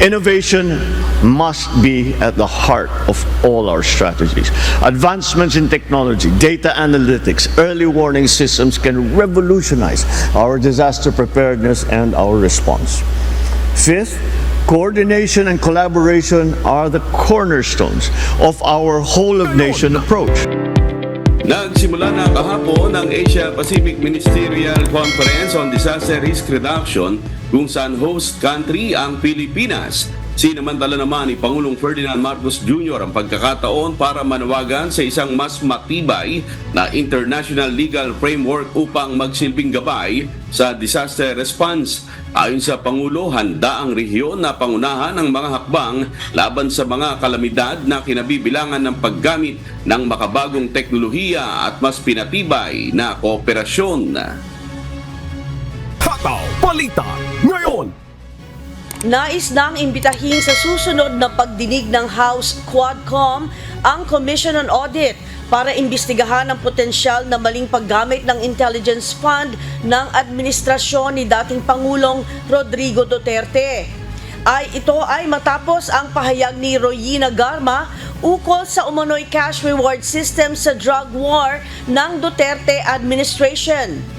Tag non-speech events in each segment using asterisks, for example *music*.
Innovation must be at the heart of all our strategies. Advancements in technology, data analytics, early warning systems can revolutionize our disaster preparedness and our response. Fifth, coordination and collaboration are the cornerstones of our whole of nation approach. Nagsimula na kahapon ang Asia Pacific Ministerial Conference on Disaster Risk Reduction kung saan host country ang Pilipinas. Sinamantala naman ni Pangulong Ferdinand Marcos Jr. ang pagkakataon para manawagan sa isang mas matibay na international legal framework upang magsilbing gabay sa disaster response. Ayon sa Pangulo, handa ang rehiyon na pangunahan ng mga hakbang laban sa mga kalamidad na kinabibilangan ng paggamit ng makabagong teknolohiya at mas pinatibay na kooperasyon. Hataw Balita ngayon. Nais nang imbitahin sa susunod na pagdinig ng House Quadcom ang Commission on Audit para imbestigahan ang potensyal na maling paggamit ng intelligence fund ng administrasyon ni dating Pangulong Rodrigo Duterte. Ay ito ay matapos ang pahayag ni Royina Garma ukol sa umano'y cash reward system sa drug war ng Duterte administration.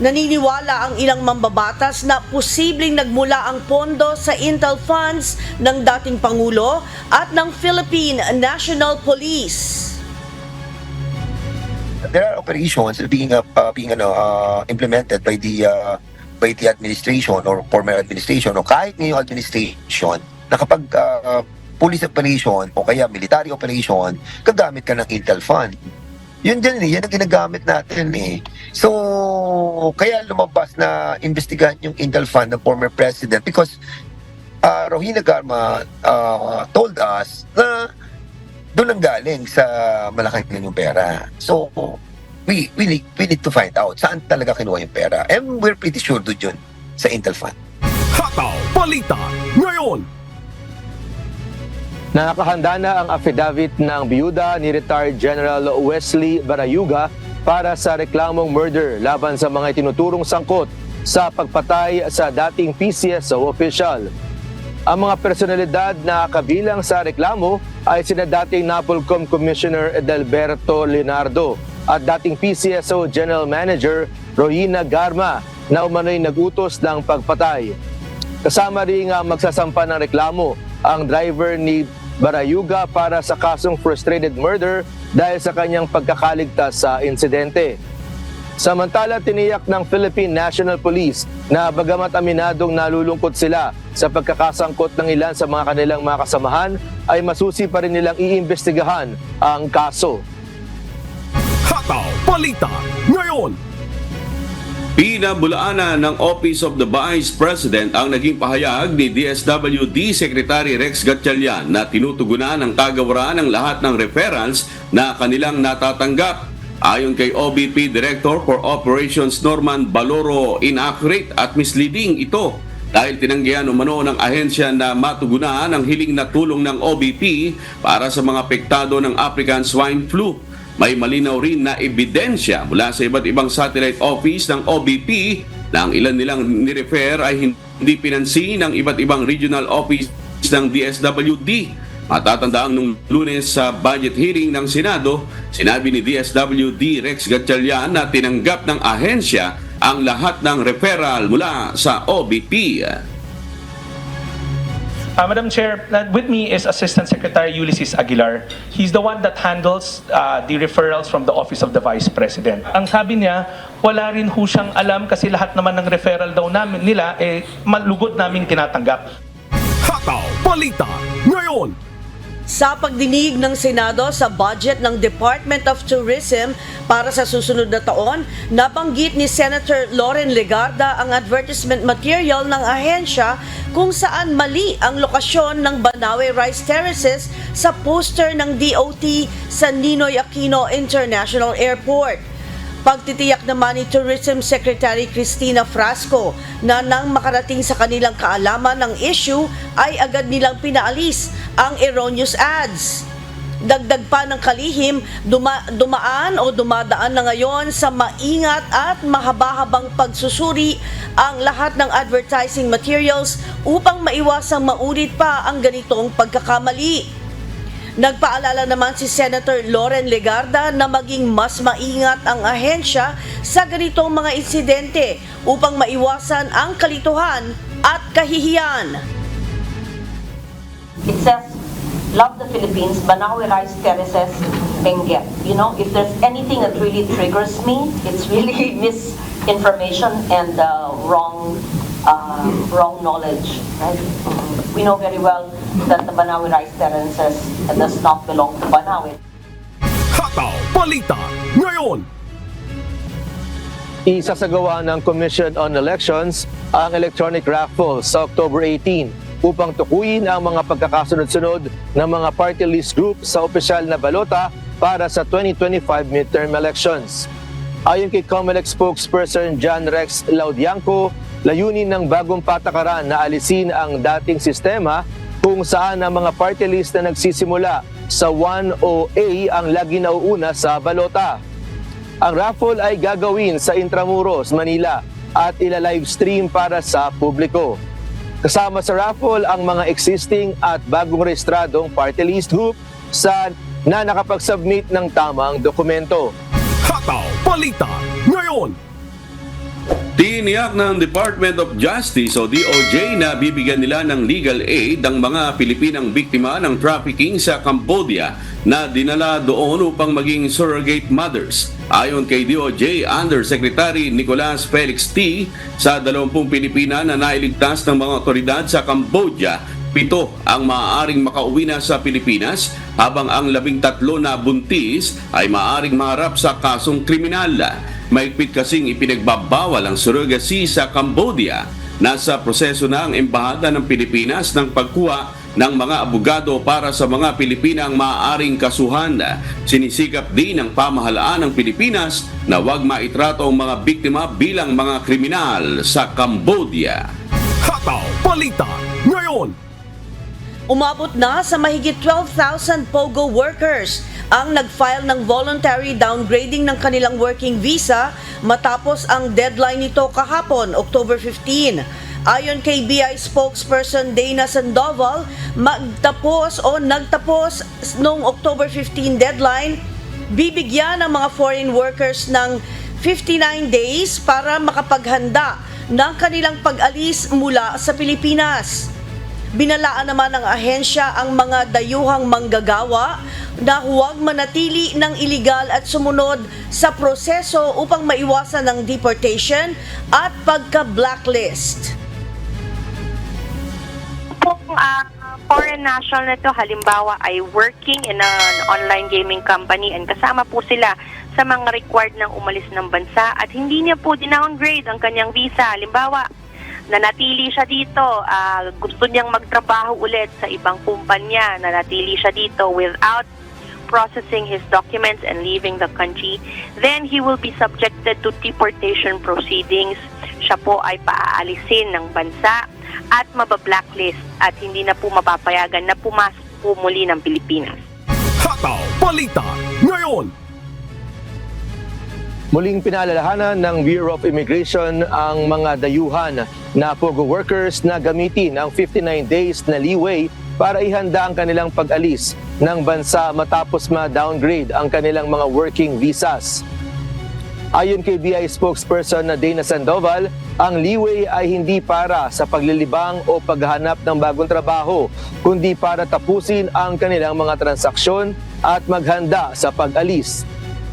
Naniniwala ang ilang mambabatas na posibleng nagmula ang pondo sa Intel funds ng dating Pangulo at ng Philippine National Police. there are operations being uh, uh, being ano, uh, implemented by the uh, by the administration or former administration o kahit ngayong administration na kapag uh, police operation o kaya military operation, gagamit ka ng Intel Fund. Yun dyan eh, yan ang ginagamit natin eh. So, kaya lumabas na investigahan yung Intel Fund ng former president because uh, Rohina Garma uh, told us na doon ang galing sa Malacanang yung pera. So, we, we, need, we need to find out saan talaga kinuha yung pera. And we're pretty sure doon yun sa Intel Fund. Hataw Balita ngayon. Nakahanda na ang affidavit ng biyuda ni retired General Wesley Barayuga para sa reklamong murder laban sa mga itinuturong sangkot sa pagpatay sa dating PCSO official. Ang mga personalidad na kabilang sa reklamo ay sina dating NAPOLCOM Commissioner Edelberto Leonardo at dating PCSO General Manager Rohina Garma na umano'y nagutos ng pagpatay. Kasama rin nga magsasampa ng reklamo ang driver ni Barayuga para sa kasong frustrated murder dahil sa kanyang pagkakaligtas sa insidente. Samantala, tiniyak ng Philippine National Police na bagamat aminadong nalulungkot sila sa pagkakasangkot ng ilan sa mga kanilang mga kasamahan, ay masusi pa rin nilang iimbestigahan ang kaso. Hataw Balita ngayon. Pinabulaanan ng Office of the Vice President ang naging pahayag ni DSWD Secretary Rex Gatchalian na tinutugunan ng kagawaran ng lahat ng referrals na kanilang natatanggap. Ayon kay OBP Director for Operations Norman Baloro, inaccurate at misleading ito dahil tinanggihan umano ng ahensya na matugunan ang hiling na tulong ng OBP para sa mga apektado ng African Swine Flu. May malinaw rin na ebidensya mula sa iba't ibang satellite office ng OBP na ang ilan nilang nirefer ay hindi pinansin ng iba't ibang regional office ng DSWD. Matatandaang nung lunes sa budget hearing ng Senado, sinabi ni DSWD Rex Gatchalian na tinanggap ng ahensya ang lahat ng referral mula sa OBP. Uh, Madam Chair, uh, with me is Assistant Secretary Ulysses Aguilar. He's the one that handles uh, the referrals from the Office of the Vice President. Ang sabi niya, wala rin ho siyang alam kasi lahat naman ng referral daw namin nila, eh, malugod namin tinatanggap. Hataw Balita ngayon. Sa pagdinig ng Senado sa budget ng Department of Tourism para sa susunod na taon, nabanggit ni Senator Loren Legarda ang advertisement material ng ahensya kung saan mali ang lokasyon ng Banawe Rice Terraces sa poster ng DOT sa Ninoy Aquino International Airport. Pagtitiyak naman ni Tourism Secretary Cristina Frasco na nang makarating sa kanilang kaalaman ng issue ay agad nilang pinaalis ang erroneous ads. Dagdag pa ng kalihim, duma- dumaan o dumadaan na ngayon sa maingat at mahaba-habang pagsusuri ang lahat ng advertising materials upang maiwasang maulit pa ang ganitong pagkakamali. Nagpaalala naman si Senator Loren Legarda na maging mas maingat ang ahensya sa ganitong mga insidente upang maiwasan ang kalituhan at kahihiyan. it says, love the Philippines, Banawe Rice Terraces, Benguet. You know, if there's anything that really triggers me, it's really *laughs* misinformation and uh, wrong, uh, wrong knowledge, right? We know very well that the Banawe Rice Terraces does not belong to Banawe. Hataw Balita ngayon. Isasagawa ng Commission on Elections ang electronic raffle sa October 18 upang tukuyin ang mga pagkakasunod-sunod ng mga party list group sa opisyal na balota para sa 2025 midterm elections. Ayon kay COMELEC spokesperson John Rex Laudianco, layunin ng bagong patakaran na alisin ang dating sistema kung saan ang mga party list na nagsisimula sa 1OA ang lagi nauuna sa balota. Ang raffle ay gagawin sa Intramuros, Manila at ila-livestream para sa publiko. Kasama sa raffle ang mga existing at bagong rehistradong party list group sa na nakapag-submit ng tamang dokumento. Hataw Balita ngayon. Tiniyak ng Department of Justice o DOJ na bibigyan nila ng legal aid ang mga Pilipinang biktima ng trafficking sa Cambodia na dinala doon upang maging surrogate mothers. Ayon kay DOJ Undersecretary Nicolas Felix T, sa 20 Pilipina na nailigtas ng mga otoridad sa Cambodia, pito ang maaaring makauwi na sa Pilipinas habang ang labing tatlo na buntis ay maaaring maharap sa kasong kriminal. Maigpit kasing ipinagbabawal ang surrogacy sa Cambodia. Nasa proseso na ang Embahada ng Pilipinas ng pagkuha ng mga abogado para sa mga Pilipinang maaaring kasuhan. Sinisikap din ng pamahalaan ng Pilipinas na huwag maitrato ang mga biktima bilang mga kriminal sa Cambodia. Hataw Balita ngayon. Umabot na sa mahigit 12,000 POGO workers ang nag-file ng voluntary downgrading ng kanilang working visa matapos ang deadline nito kahapon, October 15. Ayon kay BI spokesperson Dana Sandoval, magtapos o nagtapos noong October 15 deadline, bibigyan ng mga foreign workers ng 59 days para makapaghanda ng kanilang pag-alis mula sa Pilipinas. Binalaan naman ng ahensya ang mga dayuhang manggagawa na huwag manatili ng iligal at sumunod sa proseso upang maiwasan ng deportation at pagka-blacklist. Kung ah, foreign national na to, halimbawa ay working in an online gaming company and kasama po sila sa mga required ng umalis ng bansa at hindi niya po dinowngrade ang kanyang visa. Halimbawa, nanatili siya dito, ah, gusto niyang magtrabaho ulit sa ibang kumpanya, nanatili siya dito without processing his documents and leaving the country, then he will be subjected to deportation proceedings. Siya po ay paaalisin ng bansa at mabablacklist at hindi na po mapapayagan na pumasok po muli ng Pilipinas. Hataw Balita ngayon. Muling pinaalalahanan ng Bureau of Immigration ang mga dayuhan na POGO workers na gamitin ang 59 days na leeway para ihanda ang kanilang pag-alis ng bansa matapos ma-downgrade ang kanilang mga working visas. Ayon kay BI spokesperson na Dana Sandoval, ang leeway ay hindi para sa paglilibang o paghahanap ng bagong trabaho, kundi para tapusin ang kanilang mga transaksyon at maghanda sa pag-alis.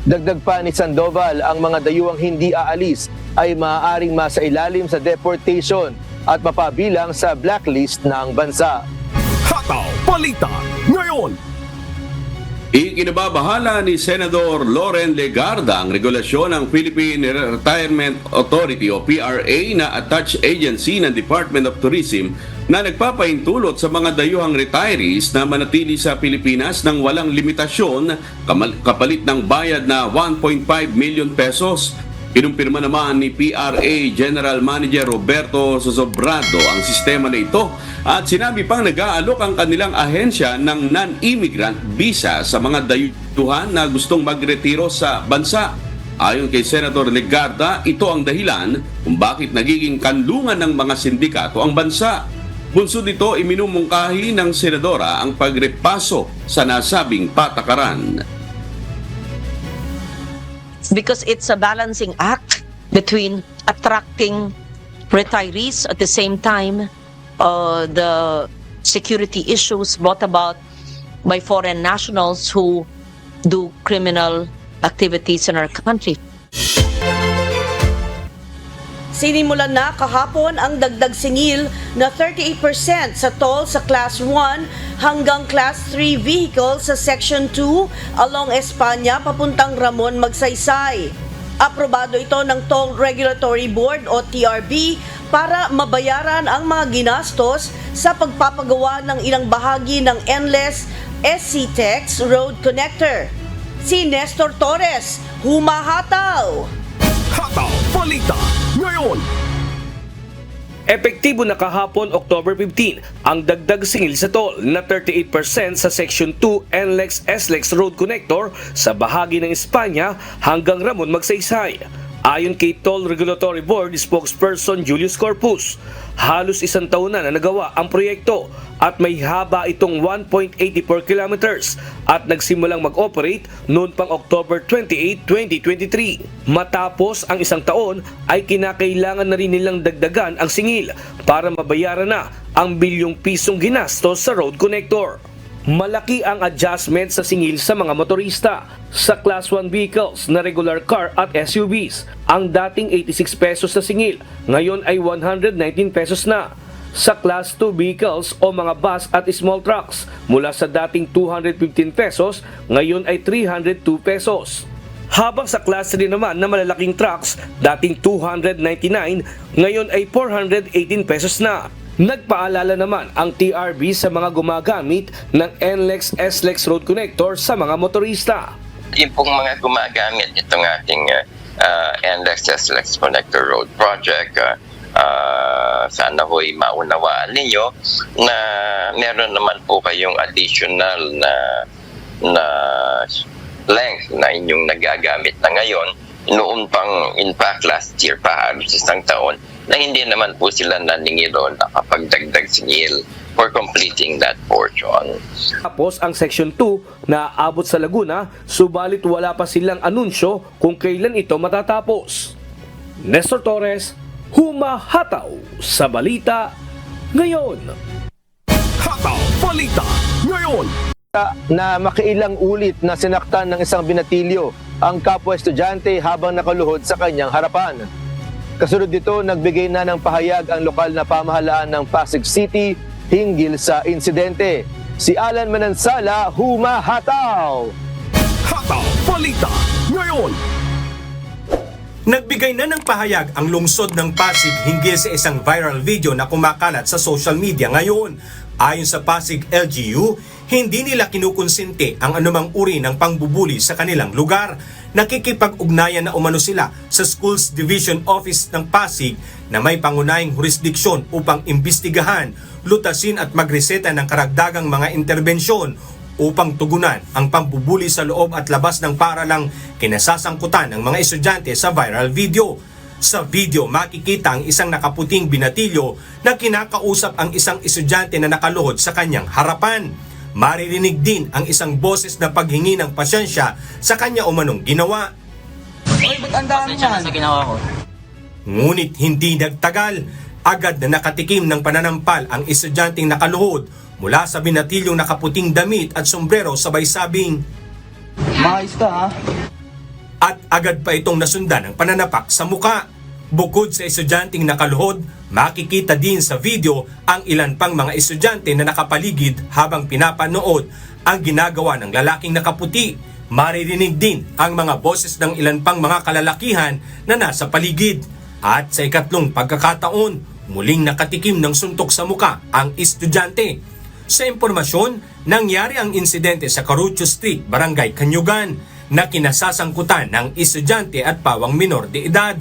Dagdag pa ni Sandoval, ang mga dayuhang hindi aalis ay maaaring masailalim sa deportation at mapabilang sa blacklist ng bansa. Hataw Balita ngayon. Ikinababahala ni Senador Loren Legarda ang regulasyon ng Philippine Retirement Authority o PRA na attached agency ng Department of Tourism na nagpapaintulot sa mga dayuhang retirees na manatili sa Pilipinas ng walang limitasyon kapalit ng bayad na 1.5 million pesos. Kinumpirma naman ni PRA General Manager Roberto Sosobrado ang sistema na ito at sinabi pang nag-aalok ang kanilang ahensya ng non-immigrant visa sa mga dayuhan na gustong magretiro sa bansa. Ayon kay Senator Legarda, ito ang dahilan kung bakit nagiging kanlungan ng mga sindikato ang bansa. Bunsod nito, iminumungkahi ng senadora ang pagrepaso sa nasabing patakaran. Because it's a balancing act between attracting retirees at the same time uh, the security issues brought about by foreign nationals who do criminal activities in our country. Sinimulan na kahapon ang dagdag singil na 38% sa toll sa Class 1 hanggang Class 3 vehicle sa Section 2 along Espanya papuntang Ramon Magsaysay. Aprobado ito ng Toll Regulatory Board o TRB para mabayaran ang mga ginastos sa pagpapagawa ng ilang bahagi ng endless SC-TEX Road Connector. Si Nestor Torres, humahataw! Hataw Balita ngayon. Epektibo na kahapon October 15 ang dagdag singil sa toll na 38% sa Section 2 NLEX SLEX Road Connector sa bahagi ng Espanya hanggang Ramon Magsaysay. Ayon kay Toll Regulatory Board spokesperson Julius Corpus, halos isang taon na na nagawa ang proyekto at may haba itong 1.84 kilometers at nagsimulang mag-operate noon pang October 28, 2023. Matapos ang isang taon ay kinakailangan na rin nilang dagdagan ang singil para mabayaran na ang bilyong pisong ginastos sa road connector. Malaki ang adjustment sa singil sa mga motorista. Sa Class 1 vehicles na regular car at SUVs, ang dating 86 pesos na singil, ngayon ay 119 pesos na. Sa Class 2 vehicles o mga bus at small trucks, mula sa dating 215 pesos, ngayon ay 302 pesos. Habang sa Class 3 naman na malalaking trucks, dating 299, ngayon ay 418 pesos na. Nagpaalala naman ang TRB sa mga gumagamit ng NLEX SLEX Road Connector sa mga motorista. yung pong mga gumagamit itong ating uh, uh, NLEX SLEX Connector Road Project, uh, uh, sana ho'y maunawaan ninyo na meron naman po kayong additional na na length na inyong nagagamit na ngayon noon pang in fact last year pa halos isang taon na hindi naman po sila naningilo nakapagdagdag singil for completing that portion. Tapos ang Section 2 na aabot sa Laguna, subalit wala pa silang anunsyo kung kailan ito matatapos. Nestor Torres, humahataw sa balita ngayon. Hataw Balita ngayon. na makiilang ulit na sinaktan ng isang binatilyo ang kapwa estudyante habang nakaluhod sa kanyang harapan. Kasunod dito, nagbigay na ng pahayag ang lokal na pamahalaan ng Pasig City hinggil sa insidente. Si Alan Manansala, humahataw! Hataw Balita ngayon. Nagbigay na ng pahayag ang lungsod ng Pasig hinggil sa isang viral video na kumakalat sa social media ngayon. Ayon sa Pasig LGU, hindi nila kinukonsinti ang anumang uri ng pangbubuli sa kanilang lugar. Nakikipag-ugnayan na umano sila sa Schools Division Office ng Pasig na may pangunahing jurisdiksyon upang imbestigahan, lutasin at magreseta ng karagdagang mga interbensyon upang tugunan ang pambubuli sa loob at labas ng paralang kinasasangkutan ng mga estudyante sa viral video. Sa video makikita ang isang nakaputing binatilyo na kinakausap ang isang estudyante na nakaluhod sa kanyang harapan. Maririnig din ang isang boses na paghingi ng pasyensya sa kanya umanong ginawa. Ngunit hindi nagtagal, agad na nakatikim ng pananampal ang estudyanteng nakaluhod mula sa binatilyong nakaputing damit at sombrero sabay sabing, Maayos ka ha? At agad pa itong nasundan ng pananapak sa muka. Bukod sa estudyanteng nakaluhod, makikita din sa video ang ilan pang mga estudyante na nakapaligid habang pinapanood ang ginagawa ng lalaking nakaputi. Maririnig din ang mga boses ng ilan pang mga kalalakihan na nasa paligid. At sa ikatlong pagkakataon, muling nakatikim ng suntok sa muka ang estudyante. Sa impormasyon, nangyari ang insidente sa Carucho Street, Barangay Kanyugan. Na kinasasangkutan ng estudyante at pawang minor de edad.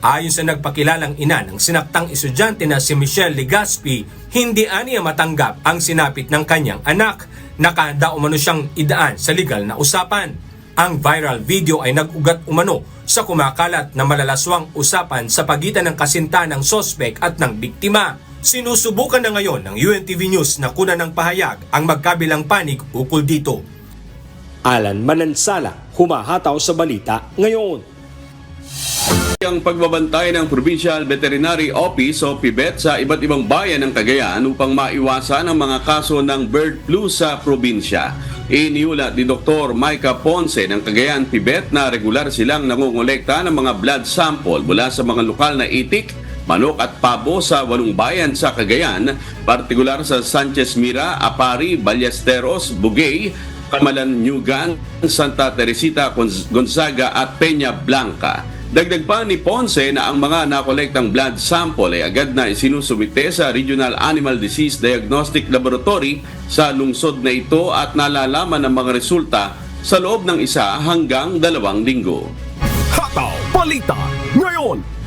Ayon sa nagpakilalang ina ng sinaktang estudyante na si Michelle Legaspi, hindi aniya matanggap ang sinapit ng kanyang anak. Nakahanda umano siyang idaan sa legal na usapan. Ang viral video ay nag-ugat umano sa kumakalat na malalaswang usapan sa pagitan ng kasinta ng sospek at ng biktima. Sinusubukan na ngayon ng UNTV News na kuna ng pahayag ang magkabilang panig ukol dito. Alan Manansala, humahataw sa balita ngayon. Ang pagbabantay ng Provincial Veterinary Office o PIBET sa iba't ibang bayan ng Cagayan upang maiwasan ang mga kaso ng bird flu sa probinsya. Iniulat ni Dr. Micah Ponce ng Cagayan PIBET na regular silang nangongolekta ng mga blood sample mula sa mga lokal na itik, manok at pabo sa walong bayan sa Cagayan, partikular sa Sanchez Mira, Apari, Ballesteros, Bugay, Kamalan Nyugan, Santa Teresita Gonzaga at Peña Blanca. Dagdag pa ni Ponce na ang mga nakolektang blood sample ay agad na isinusumite sa Regional Animal Disease Diagnostic Laboratory sa lungsod na ito at nalalaman ang mga resulta sa loob ng isa hanggang dalawang linggo. Hataw Balita ngayon!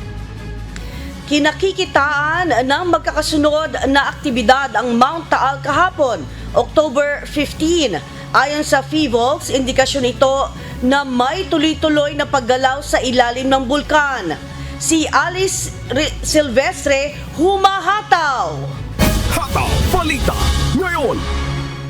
Kinakikitaan ng magkakasunod na aktibidad ang Mount Taal kahapon, October 15. Ayon sa FIVOX, indikasyon ito na may tuloy-tuloy na paggalaw sa ilalim ng bulkan. Si Alice Silvestre humahataw. Hataw Balita ngayon!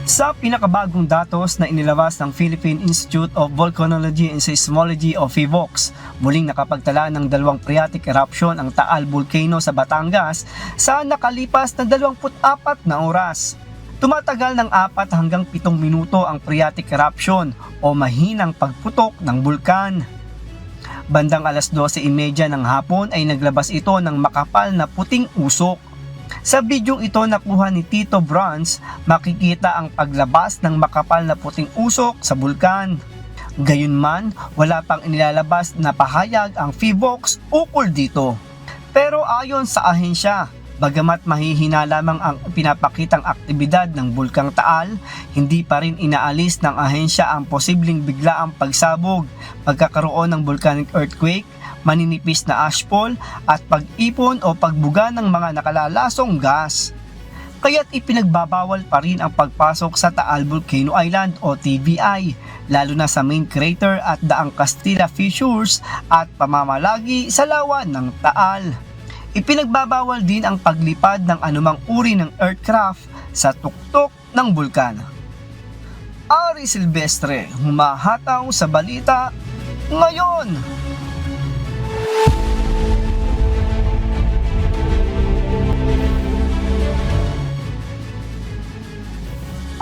Sa pinakabagong datos na inilabas ng Philippine Institute of Volcanology and Seismology o PHIVOX, muling nakapagtala ng dalawang phreatic eruption ang Taal Volcano sa Batangas sa nakalipas na 24 na oras. Tumatagal ng 4 hanggang 7 minuto ang phreatic eruption o mahinang pagputok ng bulkan. Bandang alas 12.30 ng hapon ay naglabas ito ng makapal na puting usok. Sa bidyong ito nakuha ni Tito Bronze, makikita ang paglabas ng makapal na puting usok sa bulkan. Gayunman, wala pang inilalabas na pahayag ang FIVOX ukol dito. Pero ayon sa ahensya, bagamat mahihina lamang ang pinapakitang aktibidad ng Bulkang Taal, hindi pa rin inaalis ng ahensya ang posibleng biglaang pagsabog, pagkakaroon ng volcanic earthquake, maninipis na ashfall at pag-ipon o pagbuga ng mga nakalalasong gas. Kaya't ipinagbabawal pa rin ang pagpasok sa Taal Volcano Island o TVI, lalo na sa main crater at daang Castilla Fissures at pamamalagi sa lawa ng Taal. Ipinagbabawal din ang paglipad ng anumang uri ng aircraft sa tuktok ng bulkan. Ari Silvestre, humahataw sa balita ngayon.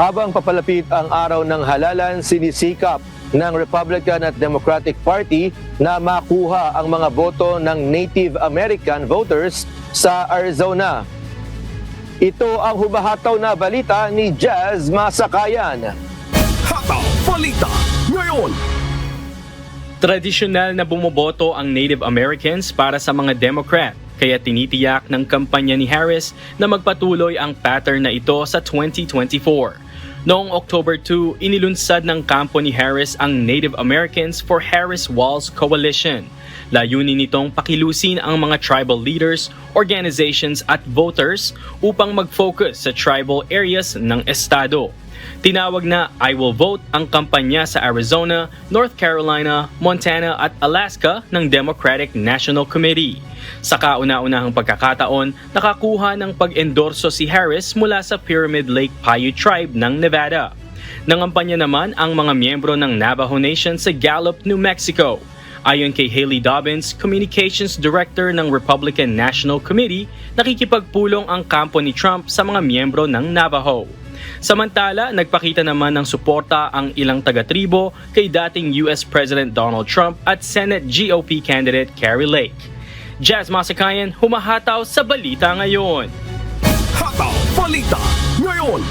Habang papalapit ang araw ng halalan, sinisikap ng Republican at Democratic Party na makuha ang mga boto ng Native American voters sa Arizona. Ito ang humahataw na balita ni Jazz Masakayan. Hataw Balita ngayon! Tradisyonal na bumoboto ang Native Americans para sa mga Democrat, kaya tinitiyak ng kampanya ni Harris na magpatuloy ang pattern na ito sa 2024. Noong October 2, inilunsad ng kampo ni Harris ang Native Americans for Harris Walls Coalition. Layunin nitong pakilusin ang mga tribal leaders, organizations at voters upang mag-focus sa tribal areas ng estado. Tinawag na I Will Vote ang kampanya sa Arizona, North Carolina, Montana at Alaska ng Democratic National Committee. Sa kauna-unahang pagkakataon, nakakuha ng pag-endorso si Harris mula sa Pyramid Lake Paiute Tribe ng Nevada. Nangampanya naman ang mga miyembro ng Navajo Nation sa Gallup, New Mexico. Ayon kay Haley Dobbins, Communications Director ng Republican National Committee, nakikipagpulong ang kampo ni Trump sa mga miyembro ng Navajo. Samantala, nagpakita naman ng suporta ang ilang taga-tribo kay dating US President Donald Trump at Senate GOP candidate Carrie Lake. Jazz Masakayan, humahataw sa balita ngayon. Hataw Balita ngayon!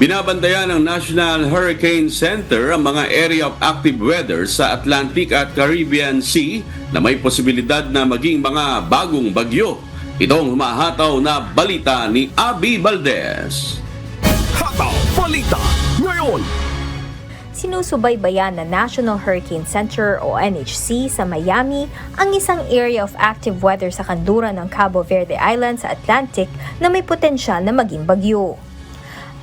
Binabantayan ng National Hurricane Center ang mga area of active weather sa Atlantic at Caribbean Sea na may posibilidad na maging mga bagong bagyo. Itong humahataw na balita ni Abi Valdez. Hataw Balita ngayon! sinusubaybayan ng National Hurricane Center o NHC sa Miami ang isang area of active weather sa kanluran ng Cabo Verde Island sa Atlantic na may potensyal na maging bagyo.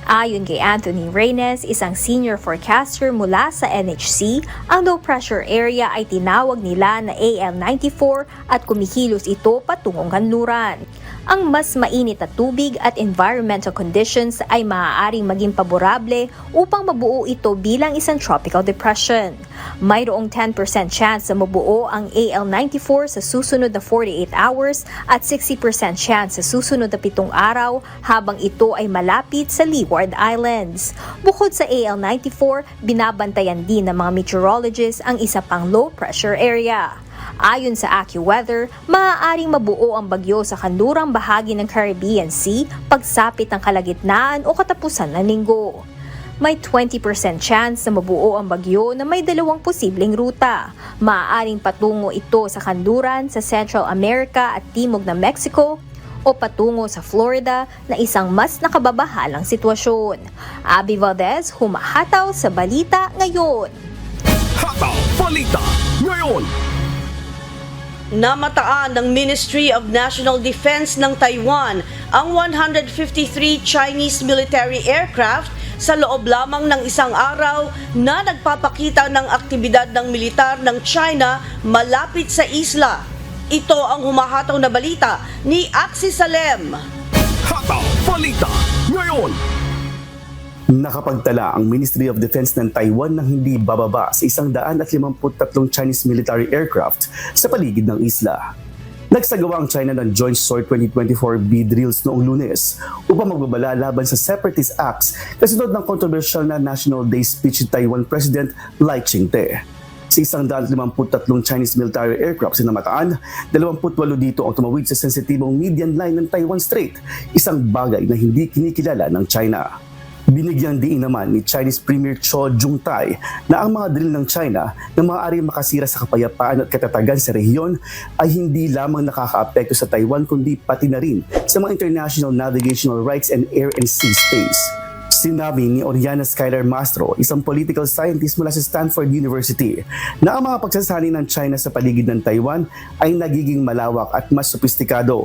Ayon kay Anthony Reynes, isang senior forecaster mula sa NHC, ang low pressure area ay tinawag nila na AL94 at kumikilos ito patungong kanluran. Ang mas mainit na tubig at environmental conditions ay maaaring maging paborable upang mabuo ito bilang isang tropical depression. Mayroong 10% chance na mabuo ang AL94 sa susunod na 48 hours at 60% chance sa susunod na pitong araw habang ito ay malapit sa Leeward Islands. Bukod sa AL94, binabantayan din ng mga meteorologists ang isa pang low pressure area. Ayon sa AccuWeather, maaaring mabuo ang bagyo sa kanlurang bahagi ng Caribbean Sea pagsapit ng kalagitnaan o katapusan ng linggo. May 20% chance na mabuo ang bagyo na may dalawang posibleng ruta. Maaaring patungo ito sa kanluran sa Central America at Timog ng Mexico o patungo sa Florida na isang mas nakababahalang sitwasyon. Abby Valdez, humahataw sa balita ngayon. Hataw Balita ngayon! Namataan ng Ministry of National Defense ng Taiwan ang 153 Chinese military aircraft sa loob lamang ng isang araw na nagpapakita ng aktibidad ng militar ng China malapit sa isla. Ito ang humahataw na balita ni Axis Salem. Hataw Balita ngayon! Nakapagtala ang Ministry of Defense ng Taiwan ng hindi bababa sa 153 Chinese military aircraft sa paligid ng isla. Nagsagawa ang China ng Joint SOAR 2024B drills noong lunes upang magbabala laban sa separatist acts kasunod ng kontrobersyal na National Day speech ni Taiwan President Lai Ching-te. Sa 153 Chinese military aircraft sa namataan, 28 dito ang tumawid sa sensitibong median line ng Taiwan Strait, isang bagay na hindi kinikilala ng China. Binigyang diin naman ni Chinese Premier Cho Jung-tai na ang mga drill ng China na maaari makasira sa kapayapaan at katatagan sa rehiyon ay hindi lamang nakakaapekto sa Taiwan kundi pati na rin sa mga international navigational rights and air and sea space. Sinabi ni Oriana Skylar Mastro, isang political scientist mula sa Stanford University, na ang mga pagsasani ng China sa paligid ng Taiwan ay nagiging malawak at mas sopistikado